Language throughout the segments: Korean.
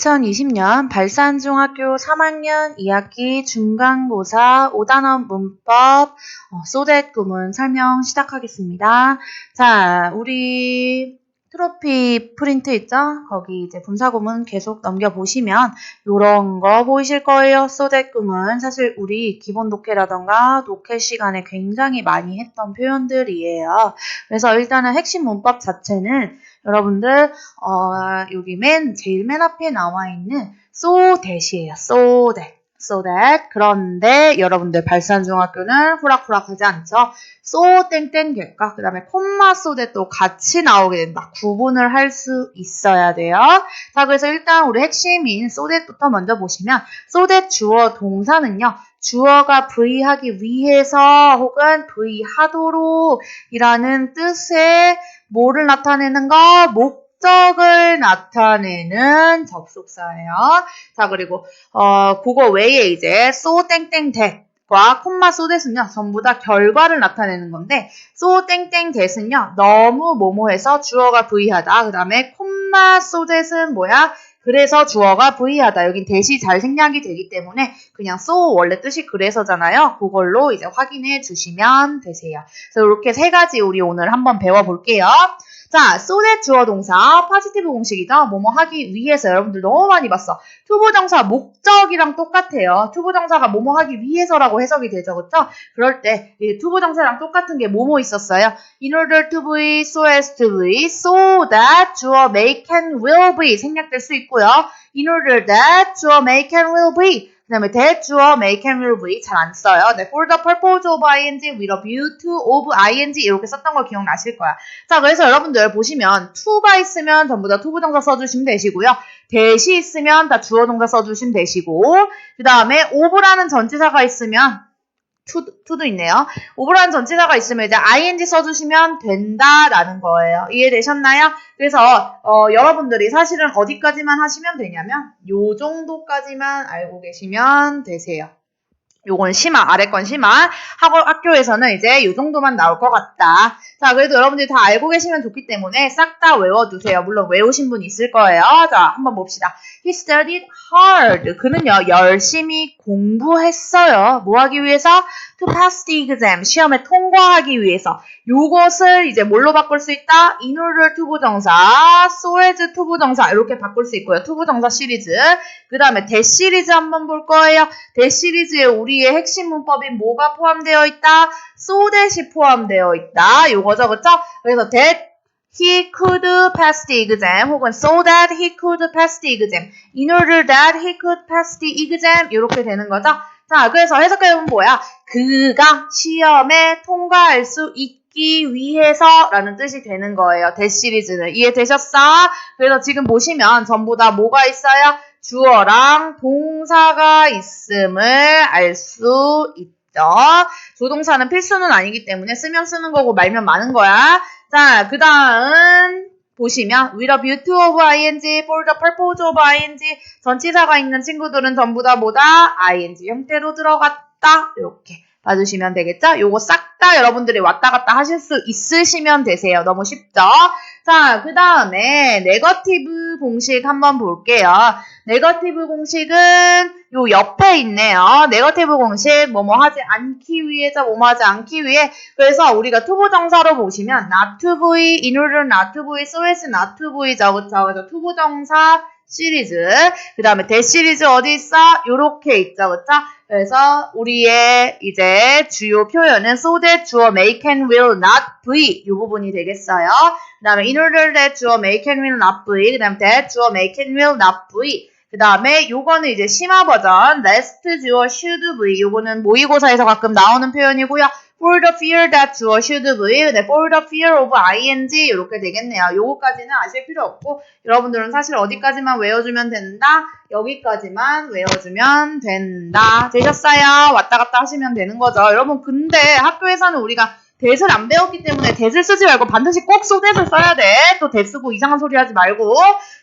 2020년 발산중학교 3학년 2학기 중간고사 5단원 문법 어, 소댓 구문 설명 시작하겠습니다. 자, 우리 트로피 프린트 있죠? 거기 이제 분사구문 계속 넘겨보시면 요런 거 보이실 거예요. 구문. 사실 우리 기본 독해라던가 독해 시간에 굉장히 많이 했던 표현들이에요. 그래서 일단은 핵심 문법 자체는 여러분들 어, 여기 맨 제일 맨 앞에 나와 있는 so that. So that. 그런데 여러분들 발산중학교는 후락후락하지 않죠. so 땡땡 될까? 그 다음에 콤마 so that도 같이 나오게 된다. 구분을 할 수 있어야 돼요. 자, 그래서 일단 우리 핵심인 so that부터 먼저 보시면 so that 주어 동사는요. 주어가 V 하기 위해서 혹은 V 하도록 이라는 뜻의 뭐를 나타내는 거? 목 적을 나타내는 접속사예요. 자, 그리고 어, 그거 외에 이제 so 땡땡 that과 콤마 so that은요. 전부 다 결과를 나타내는 건데 so 땡땡 that은요. 너무 뭐뭐해서 주어가 V하다. 그 다음에 콤마 so that은 뭐야? 그래서 주어가 V하다. 여긴 대시 잘 생략이 되기 때문에 그냥 so 원래 뜻이 그래서잖아요. 그걸로 이제 확인해 주시면 되세요. 그래서 이렇게 세 가지 우리 오늘 한번 배워볼게요. 자, so의 주어 동사 파지티브 공식이죠. 뭐뭐 하기 위해서 여러분들 너무 많이 봤어. 투부정사 목적이랑 똑같아요. 투부정사가 뭐뭐 하기 위해서라고 해석이 되죠. 그렇죠? 그럴 때 투부정사랑 똑같은 게 뭐뭐 있었어요. In order to be, so as to be, so that 주어 make and will be 생략될 수 있고요. In order that 주어 make and will be 그 다음에 that 주어 make and will be 잘 안 써요. 네, for the purpose of ing with a view to of ing 이렇게 썼던 거 기억나실 거야. 자, 그래서 여러분들 보시면 to가 있으면 전부 다 투부정사 써주시면 되시고요. 대시 있으면 다 주어 동사 써주시면 되시고 그 다음에 of라는 전치사가 있으면 to도 있네요. 오브라는 전치사가 있으면 이제 ing 써주시면 된다라는 거예요. 이해되셨나요? 그래서 어, 여러분들이 사실은 어디까지만 하시면 되냐면 요 정도까지만 알고 계시면 되세요. 요건 심화, 아래 건 심화. 학원, 학교에서는 이제 요 정도만 나올 것 같다. 자, 그래도 여러분들이 다 알고 계시면 좋기 때문에 싹 다 외워두세요. 물론 외우신 분 있을 거예요. 자, 한번 봅시다. He studied hard. 그는요, 열심히 공부했어요. 뭐 하기 위해서? To pass the exam. 시험에 통과하기 위해서. 요것을 이제 뭘로 바꿀 수 있다? In order 투부정사, so as 투부정사 이렇게 바꿀 수 있고요. 투부정사 시리즈. 그 다음에 대 시리즈 한번 볼 거예요. 대 시리즈에 우리의 핵심 문법인 뭐가 포함되어 있다? So that이 포함되어 있다. 요거죠, 그쵸? 그래서 that he could pass the exam 혹은 so that he could pass the exam. In order that he could pass the exam 이렇게 되는 거죠. 자, 그래서 해석해보면 뭐야? 그가 시험에 통과할 수 있기 위해서 라는 뜻이 되는 거예요. 대 시리즈는. 이해되셨어? 그래서 지금 보시면 전부 다 뭐가 있어요? 주어랑 동사가 있음을 알 수 있 죠. 조동사는 필수는 아니기 때문에 쓰면 쓰는 거고 말면 많은 거야. 자, 그 다음 보시면 with a view to of ing, for the purpose of ing 전치사가 있는 친구들은 전부 다 뭐다? ing 형태로 들어갔다. 이렇게 봐주시면 되겠죠? 요거 싹 다 여러분들이 왔다 갔다 하실 수 있으시면 되세요. 너무 쉽죠? 자, 그 다음에 네거티브 공식 한번 볼게요. 네거티브 공식은 요 옆에 있네요. 네거티브 공식 뭐뭐 하지 않기 위해서 뭐뭐 하지 않기 위해 그래서 우리가 투부 정사로 보시면 not to be, in order not to be, so as not to be죠. 그쵸? 그래서 투부 정사 시리즈 그 다음에 대 시리즈 어디 있어? 요렇게 있죠. 그쵸? 그래서 우리의 이제 주요 표현은 so that 주어 make and will not be 이 부분이 되겠어요. 그 다음에 in order that 주어 make and will not be 그 다음에 that 주어 make and will not be 그 다음에 요거는 이제 심화 버전 lest 주어 should be 요거는 모의고사에서 가끔 나오는 표현이고요. For the fear that 주어 should be 네, for the fear of ing 이렇게 되겠네요. 요거까지는 아실 필요 없고 여러분들은 사실 어디까지만 외워주면 된다? 여기까지만 외워주면 된다. 되셨어요? 왔다 갔다 하시면 되는 거죠. 여러분 근데 학교에서는 우리가 대을 안 배웠기 때문에 대을 쓰지 말고 반드시 꼭 소댓을 써야 돼. 또 대 쓰고 이상한 소리 하지 말고.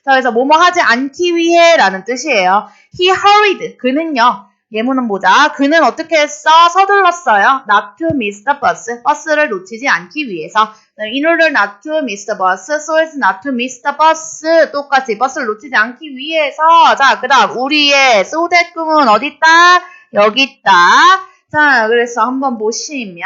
자, 그래서 뭐뭐 하지 않기 위해 라는 뜻이에요. He hurried. 그는요. 예문은 보자. 그는 어떻게 했어? 서둘렀어요. Not to miss the bus. 버스를 놓치지 않기 위해서. In order not to miss the bus, so as not to miss the bus. 똑같이 버스를 놓치지 않기 위해서. 자, 그 다음 우리의 so that 꿈은 어디 있다? 여기 있다. 자, 그래서 한번 보시면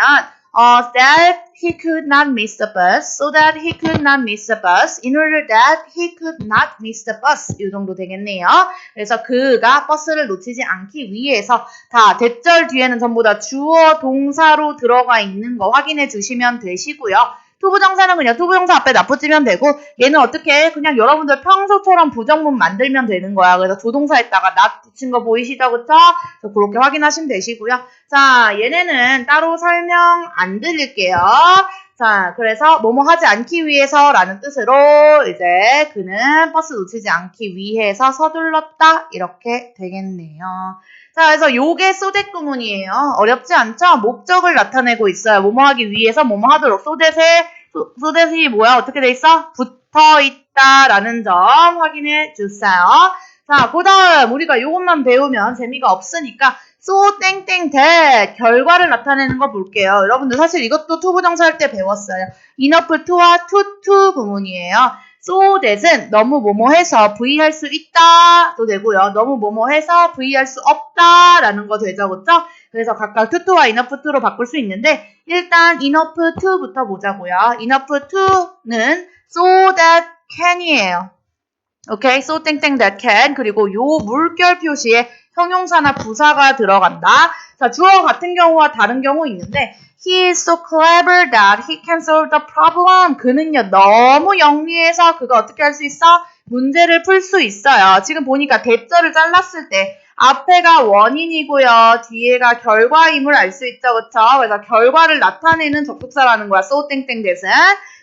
어, that he could not miss the bus, so that he could not miss the bus, in order that he could not miss the bus. 이 정도 되겠네요. 그래서 그가 버스를 놓치지 않기 위해서 다 대절 뒤에는 전부 다 주어 동사로 들어가 있는 거 확인해 주시면 되시고요. 투부정사는 그냥 투부정사 앞에 납붙이면 되고 얘는 어떻게 해? 그냥 여러분들 평소처럼 부정문 만들면 되는 거야. 그래서 조동사에다가 납 붙인 거 보이시죠? 그쵸? 그래서 그렇게 확인하시면 되시고요. 자, 얘네는 따로 설명 안 드릴게요. 자, 그래서 뭐뭐 하지 않기 위해서라는 뜻으로 이제 그는 버스 놓치지 않기 위해서 서둘렀다 이렇게 되겠네요. 자, 그래서 요게 소댓 구문이에요. 어렵지 않죠? 목적을 나타내고 있어요. 뭐뭐 하기 위해서 뭐뭐 하도록 소댓에 소, 소댓이 뭐야? 어떻게 돼 있어? 붙어 있다라는 점 확인해 주세요. 자, 그 다음 우리가 요것만 배우면 재미가 없으니까 so 땡땡 that 결과를 나타내는 거 볼게요. 여러분들 사실 이것도 투부정사 할 때 배웠어요. enough to와 to to 구문이에요. so that은 너무 뭐뭐 해서 v 할 수 있다도 되고요. 너무 뭐뭐 해서 v 할 수 없다라는 거 되죠. 그렇죠? 그래서 각각 to to와 enough to로 바꿀 수 있는데 일단 enough to부터 보자고요. enough to는 so that can이에요. 오케이, so 땡땡 that can 그리고 요 물결 표시에 형용사나 부사가 들어간다. 자, 주어 같은 경우와 다른 경우 있는데 He is so clever that he can solve the problem. 그는요 너무 영리해서 그가 어떻게 할 수 있어? 문제를 풀 수 있어요. 지금 보니까 대절을 잘랐을 때 앞에가 원인이고요. 뒤에가 결과임을 알 수 있죠. 그쵸? 그래서 결과를 나타내는 접속사라는 거야. so 땡땡 대신.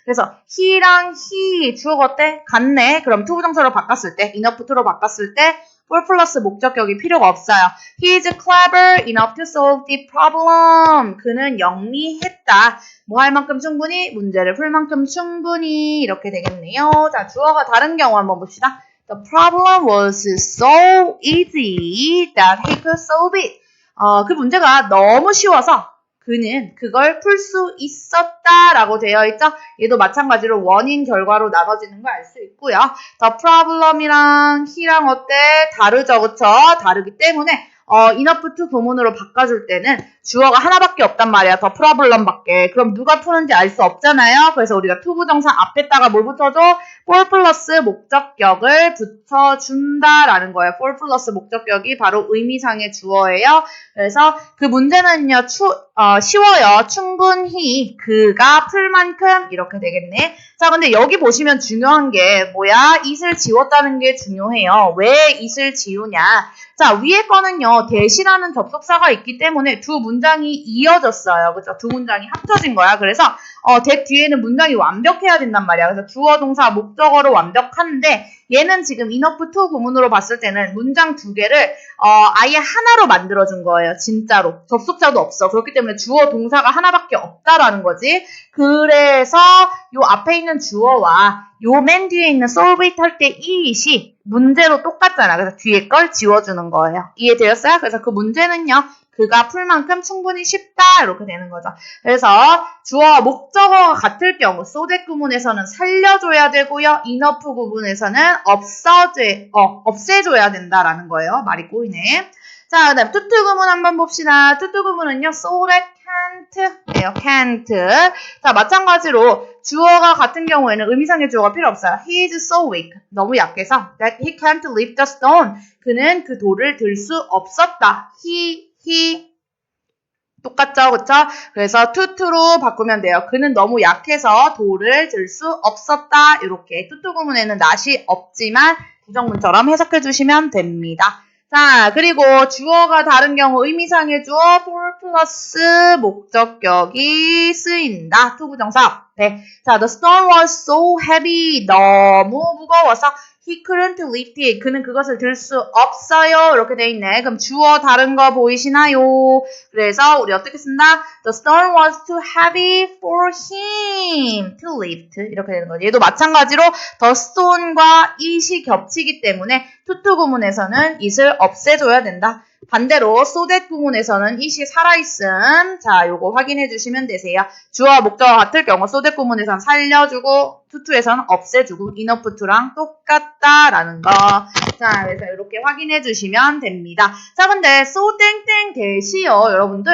그래서 he랑 he 주어가 어때? 같네. 그럼 투부정사로 바꿨을 때, enough to로 바꿨을 때 for 플러스 목적격이 필요가 없어요. He is clever enough to solve the problem. 그는 영리했다. 뭐 할 만큼 충분히, 문제를 풀 만큼 충분히 이렇게 되겠네요. 자, 주어가 다른 경우 한번 봅시다. The problem was so easy that he could solve it. 어, 그 문제가 너무 쉬워서 그는 그걸 풀 수 있었다라고 되어 있죠. 얘도 마찬가지로 원인 결과로 나눠지는 걸 알 수 있고요. The problem이랑 he랑 어때? 다르죠, 그쵸? 다르기 때문에 어, enough to 부문으로 바꿔줄 때는 주어가 하나밖에 없단 말이야. 더 problem밖에. 그럼 누가 푸는지 알 수 없잖아요. 그래서 우리가 to 부정사 앞에다가 뭘 붙여줘? for 플러스 목적격을 붙여준다라는 거예요. for 플러스 목적격이 바로 의미상의 주어예요. 그래서 그 문제는요, 추, 어, 쉬워요. 충분히 그가 풀 만큼 이렇게 되겠네. 자, 근데 여기 보시면 중요한 게 뭐야? it을 지웠다는 게 중요해요. 왜 it을 지우냐? 자, 위에 거는요, 대시라는 접속사가 있기 때문에 두 문 장이 이어졌어요. 그죠? 두 문장이 합쳐진 거야. 그래서, 어, that 뒤에는 문장이 완벽해야 된단 말이야. 그래서 주어, 동사, 목적어로 완벽한데, 얘는 지금 enough to 구문으로 봤을 때는 문장 두 개를 어, 아예 하나로 만들어 준 거예요. 진짜로. 접속자도 없어. 그렇기 때문에 주어 동사가 하나밖에 없다라는 거지. 그래서 요 앞에 있는 주어와 요 맨 뒤에 있는 solve it 할때 it이 문제로 똑같잖아. 그래서 뒤에 걸 지워주는 거예요. 이해되었어요? 그래서 그 문제는요. 그가 풀 만큼 충분히 쉽다 이렇게 되는 거죠. 그래서 주어와 목적어가 같을 경우 소댓 구문에서는 살려줘야 되고요. enough 구문에서는 없어제, 어, 없애줘야 된다라는 거예요. 말이 꼬이네. 자, 그 다음 투투 구문 한번 봅시다. 투투 구문은요. that can't예요. can't. 자, 마찬가지로 주어가 같은 경우에는 의미상의 주어가 필요 없어요. He is so weak. 너무 약해서 that he can't lift the stone. 그는 그 돌을 들 수 없었다. He he 똑같죠, 그쵸? 그래서 투투로 바꾸면 돼요. 그는 너무 약해서 돌을 들수 없었다. 이렇게 투투 구문에는 낫이 없지만 부정문처럼 해석해 주시면 됩니다. 자, 그리고 주어가 다른 경우 의미상의 주어 for 플러스 목적격이 쓰인다. 투부정사 앞에. 자, the stone was so heavy. 너무 무거워서 he couldn't lift it. 그는 그것을 들 수 없어요. 이렇게 돼 있네. 그럼 주어 다른 거 보이시나요? 그래서 우리 어떻게 쓴다? The stone was too heavy for him to lift. 이렇게 되는 거지. 얘도 마찬가지로 the stone과 it이 겹치기 때문에 투투 구문에서는 it을 없애줘야 된다. 반대로 that 구문에서는 이시 살아있음. 자, 요거 확인해 주시면 되세요. 주어와 목적어 같을 경우 that 구문에서는 살려주고 투투에서는 없애주고 to랑 똑같다라는 거. 자, 그래서 이렇게 확인해 주시면 됩니다. 자, 근데 so 땡땡 대시요, 여러분들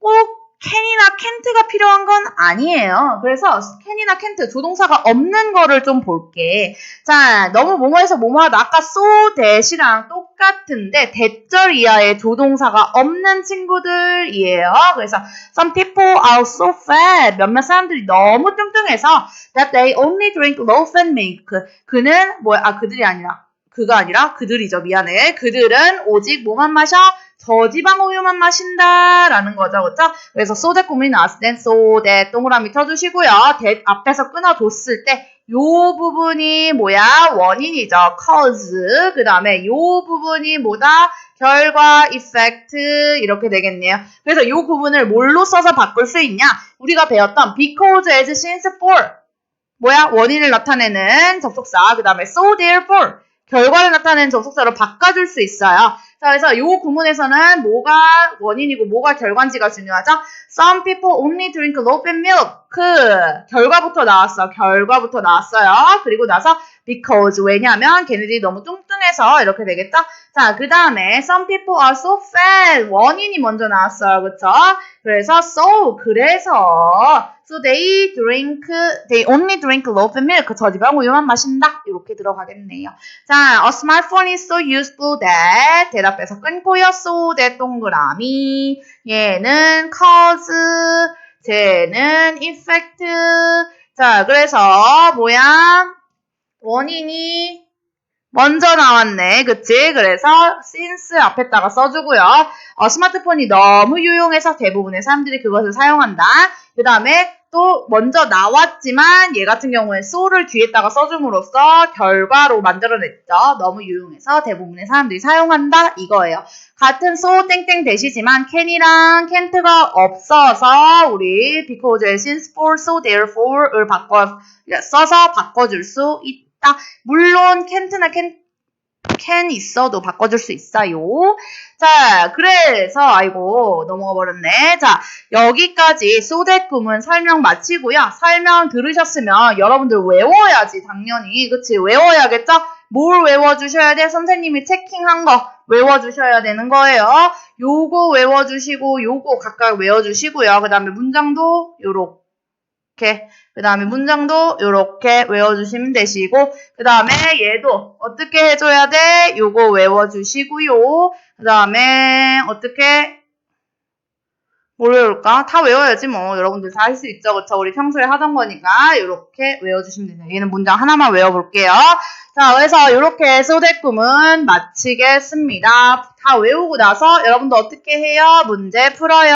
꼭 캔이나 캔트가 필요한 건 아니에요. 그래서 캔이나 캔트 조동사가 없는 거를 좀 볼게. 자, 너무 뭐뭐해서 뭐뭐하다. 아까 so that이랑 똑 같은데 대절 이하의 조동사가 없는 친구들이에요. 그래서 some people are so fat. 몇몇 사람들이 너무 뚱뚱해서 that they only drink low-fat milk. 그는 뭐야? 아 그들이 아니라 그가 아니라 그들이죠. 미안해. 그들은 오직 뭐만 마셔? 저지방 우유만 마신다라는 거죠. 그렇죠? 그래서 so that 고민이 나왔을 땐 so that 동그라미 쳐주시고요. 앞에서 끊어줬을 때 요 부분이 뭐야? 원인이죠. cause. 그 다음에 요 부분이 뭐다? 결과, effect 이렇게 되겠네요. 그래서 요 부분을 뭘로 써서 바꿀 수 있냐? 우리가 배웠던 because, as, since, for 뭐야? 원인을 나타내는 접속사. 그 다음에 so, therefore 결과를 나타내는 접속사로 바꿔줄 수 있어요. 자, 그래서 요 구문에서는 뭐가 원인이고 뭐가 결과인지가 중요하죠. Some people only drink low-fat milk. 그 결과부터 나왔어. 결과부터 나왔어요. 그리고 나서 because 왜냐하면 걔네들이 너무 뚱뚱해서 이렇게 되겠죠. 자, 그 다음에 some people are so fat. 원인이 먼저 나왔어요. 그쵸? 그래서 so 그래서 so they drink they only drink low-fat milk. 저지방 우유만 마신다. 이렇게 들어가겠네요. 자, a smartphone is so useful that 대답해서 끊고요. so that 동그라미 얘는 cause 쟤는 effect 자, 그래서 뭐야? 원인이 먼저 나왔네. 그치? 그래서 since 앞에다가 써주고요. 어, 스마트폰이 너무 유용해서 대부분의 사람들이 그것을 사용한다. 그 다음에 또 먼저 나왔지만 얘 같은 경우에 so를 뒤에다가 써줌으로써 결과로 만들어냈죠. 너무 유용해서 대부분의 사람들이 사용한다. 이거예요. 같은 so 땡땡 대시지만 can이랑 can't가 없어서 우리 because, since, for, so, therefore을 바꿔 써서 바꿔줄 수 있다. 물론 can't나 can can 있어도 바꿔줄 수 있어요. 자, 그래서 아이고 넘어가 버렸네. 자, 여기까지 so that 구문 설명 마치고요. 설명 들으셨으면 여러분들 외워야지 당연히. 그치? 외워야겠죠? 뭘 외워주셔야 돼? 선생님이 체킹한 거 외워주셔야 되는 거예요. 요거 외워주시고 요거 각각 외워주시고요. 그 다음에 문장도 요렇게 그 다음에 문장도 요렇게 외워주시면 되시고 그 다음에 얘도 어떻게 해줘야 돼? 요거 외워주시고요. 그 다음에 어떻게 뭘 외울까? 다 외워야지 뭐 여러분들 다 할 수 있죠 그쵸 우리 평소에 하던 거니까 이렇게 외워주시면 되세요 얘는 문장 하나만 외워볼게요 자 그래서 이렇게 소대꿈은 마치겠습니다 다 외우고 나서 여러분도 어떻게 해요? 문제 풀어요